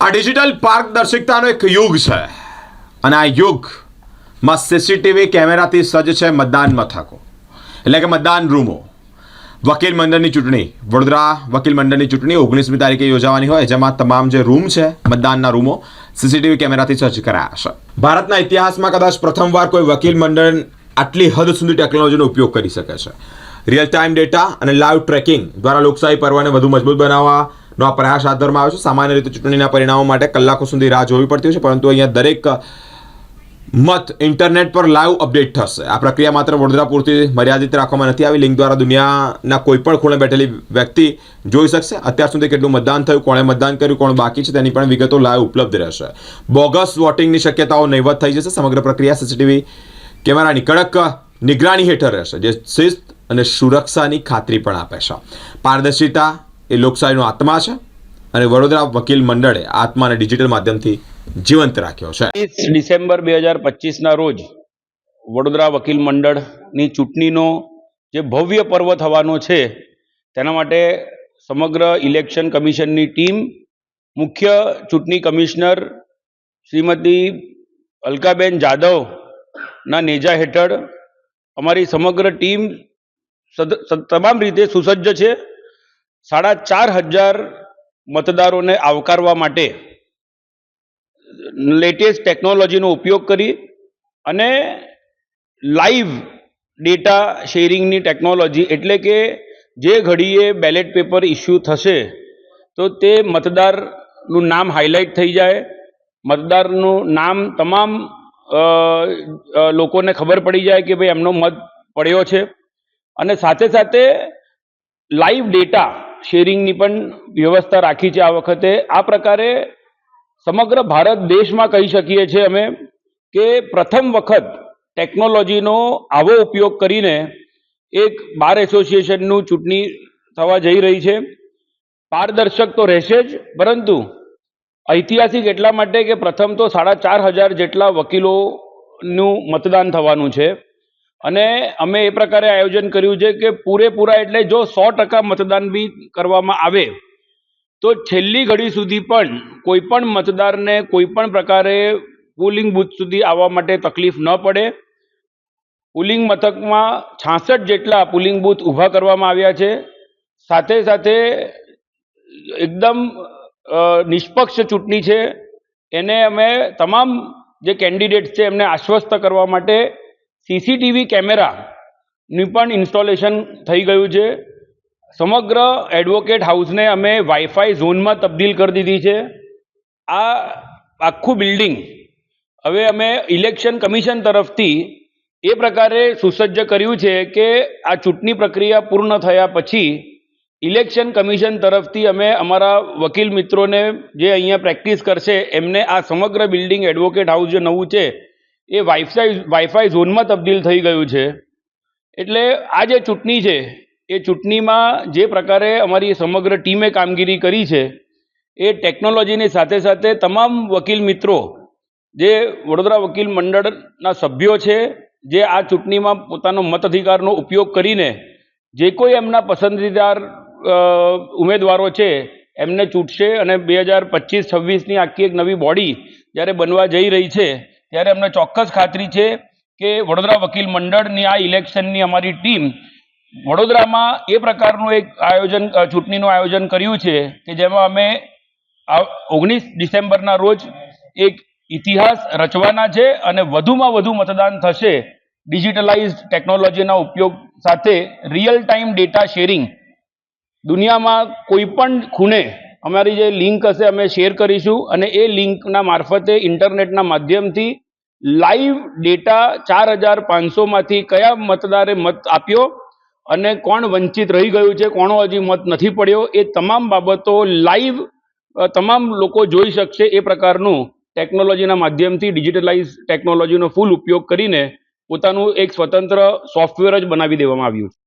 આ ડિજિટલ પારદર્શિકતાનો એક યુગ છે અને આ યુગમાં સીસીટીવી કેમેરાથી સજ્જ છે મતદાન મથકો. એટલે કે મતદાન રૂમો. વકીલ મંડળની ચૂંટણી. વડોદરા વકીલ મંડળની ચૂંટણી ઓગણીસમી તારીખે યોજાવાની હોય, જેમાં તમામ જે રૂમ છે, મતદાનના રૂમો સીસીટીવી કેમેરાથી સજ્જ કરાયા છે. ભારતના ઇતિહાસમાં કદાચ પ્રથમવાર કોઈ વકીલ મંડળ આટલી હદ સુધી ટેકનોલોજીનો ઉપયોગ કરી શકે છે. રિયલ ટાઈમ ડેટા અને લાઈવ ટ્રેકિંગ દ્વારા લોકશાહી પર્વને વધુ મજબૂત બનાવવાનો આ પ્રયાસ હાથ ધરવામાં આવ્યો છે. સામાન્ય રીતે ચૂંટણીના પરિણામો માટે કલાકો સુધી રાહ જોવી પડતી હોય છે, પરંતુ અહીંયા દરેક મત ઇન્ટરનેટ પર લાઈવ અપડેટ થશે. આ પ્રક્રિયા માત્ર વડોદરા પૂરતી મર્યાદિત રાખવામાં નથી આવી. લિંક દ્વારા દુનિયાના કોઈ પણ ખૂણે બેઠેલી વ્યક્તિ જોઈ શકશે. અત્યાર સુધી કેટલું મતદાન થયું, કોણે મતદાન કર્યું, કોણ બાકી છે, તેની પણ વિગતો લાઈવ ઉપલબ્ધ રહેશે. બોગસ વોટિંગની શક્યતાઓ નહીવત થઈ જશે. સમગ્ર પ્રક્રિયા સીસીટીવી કેમેરાની કડક નિગરાણી હેઠળ રહેશે, જે શિસ્ત અને સુરક્ષાની ખાતરી પણ આપે છે. પારદર્શિતા એ લોકશાહીનો આત્મા છે અને વડોદરા વકીલ મંડળે આત્માને ડિજિટલ માધ્યમથી જીવંત રાખ્યો છે. ડિસેમ્બર બે હજાર પચીસના રોજ વડોદરા વકીલ મંડળની ચૂંટણીનો જે ભવ્ય પર્વ થવાનો છે, તેના માટે સમગ્ર ઇલેક્શન કમિશનની ટીમ, મુખ્ય ચૂંટણી કમિશનર શ્રીમતી અલકાબેન જાદવના નેજા હેઠળ અમારી સમગ્ર ટીમ તમામ રીતે સુસજ્જ છે. સાડા ચાર હજાર મતદારોને આવકારવા માટે લેટેસ્ટ ટેકનોલોજીનો ઉપયોગ કરી અને લાઈવ ડેટા શેરિંગની ટેકનોલોજી એટલે કે જે ઘડીએ બેલેટ પેપર ઇસ્યુ થશે, તો તે મતદારનું નામ હાઇલાઇટ થઈ જાય. મતદારનું નામ તમામ લોકોને ખબર પડી જાય કે ભાઈ એમનો મત પડ્યો છે. અને સાથે સાથે લાઈવ ડેટા શેરિંગની પણ વ્યવસ્થા રાખી છે આ વખતે. આ પ્રકારે સમગ્ર ભારત દેશમાં કહી શકીએ છીએ અમે કે પ્રથમ વખત ટેકનોલોજીનો આવો ઉપયોગ કરીને એક બાર એસોસિએશનનું ચૂંટણી થવા જઈ રહી છે. પારદર્શક તો રહેશે જ, પરંતુ ઐતિહાસિક એટલા માટે કે પ્રથમ તો સાડા ચાર હજાર જેટલા વકીલોનું મતદાન થવાનું છે. અને અમે એ પ્રકારે આયોજન કર્યું છે કે પૂરેપૂરા એટલે જો સો ટકા મતદાન બી કરવામાં આવે, તો છેલ્લી ઘડી સુધી પણ કોઈ પણ મતદારને કોઈ પણ પ્રકારે પોલિંગ બૂથ સુધી આવવા માટે તકલીફ ન પડે. પોલિંગ મથકમાં છાસઠ જેટલા પોલિંગ બૂથ ઊભા કરવામાં આવ્યા છે. સાથે સાથે એકદમ નિષ્પક્ષ ચૂંટણી છે. એને અમે તમામ જે કેન્ડિડેટ્સ છે એમને આશ્વસ્ત કરવા માટે સીસીટીવી કેમેરાનું પણ ઇન્સ્ટોલેશન થઈ ગયું છે. સમગ્ર એડવોકેટ હાઉસને અમે વાઈફાઈ ઝોનમાં તબદીલ કરી દીધી છે. આ આખું બિલ્ડિંગ હવે અમે ઇલેક્શન કમિશન તરફથી એ પ્રકારે સુસજ્જ કર્યું છે કે આ ચૂંટણી પ્રક્રિયા પૂર્ણ થયા પછી ઇલેક્શન કમિશન તરફથી અમે અમારા વકીલ મિત્રોને જે અહીંયા પ્રેક્ટિસ કરશે એમને આ સમગ્ર બિલ્ડિંગ એડવોકેટ હાઉસ જે નવું છે એ વાઈફાઈ વાઈફાઈ ઝોનમાં તબદીલ થઈ ગયું છે. એટલે આ જે ચૂંટણી છે, એ ચૂંટણીમાં જે પ્રકારે અમારી સમગ્ર ટીમે કામગીરી કરી છે, એ ટેકનોલોજીની સાથે સાથે તમામ વકીલ મિત્રો, જે વડોદરા વકીલ મંડળના સભ્યો છે, જે આ ચૂંટણીમાં પોતાનો મતાધિકારનો ઉપયોગ કરીને જે કોઈ એમના પસંદીદાર ઉમેદવારો છે, એમને ચૂંટશે અને બે હજાર પચીસ છવ્વીસની આખી એક નવી બોડી જ્યારે બનવા જઈ રહી છે ત્યારે અમને ચોક્કસ ખાતરી છે કે વડોદરા વકીલ મંડળની આ ઇલેક્શનની અમારી ટીમ વડોદરામાં એ પ્રકારનું એક આયોજન ચૂંટણીનું આયોજન કર્યું છે કે જેમાં અમે ઓગણીસ ડિસેમ્બરના રોજ એક ઇતિહાસ રચવાના છે અને વધુમાં વધુ મતદાન થશે. ડિજિટલાઇઝ ટેકનોલોજીના ઉપયોગ સાથે રિયલ ટાઈમ ડેટા શેરિંગ. દુનિયામાં કોઈ પણ ખૂણે અમારી જે લિંક હશે અમે શેર કરીશું અને એ લિંકના મારફતે ઇન્ટરનેટના માધ્યમથી લાઈવ ડેટા ચાર હજાર પાંચસોમાંથી કયા મતદારે મત આપ્યો અને કોણ વંચિત રહી ગયું છે, કોણો હજી મત નથી પડ્યો, એ તમામ બાબતો લાઈવ તમામ લોકો જોઈ શકશે એ પ્રકારનું ટેકનોલોજીના માધ્યમથી ડિજિટલાઇઝ ટેકનોલોજીનો ફૂલ ઉપયોગ કરીને પોતાનું એક સ્વતંત્ર સોફ્ટવેર જ બનાવી દેવામાં આવ્યું છે.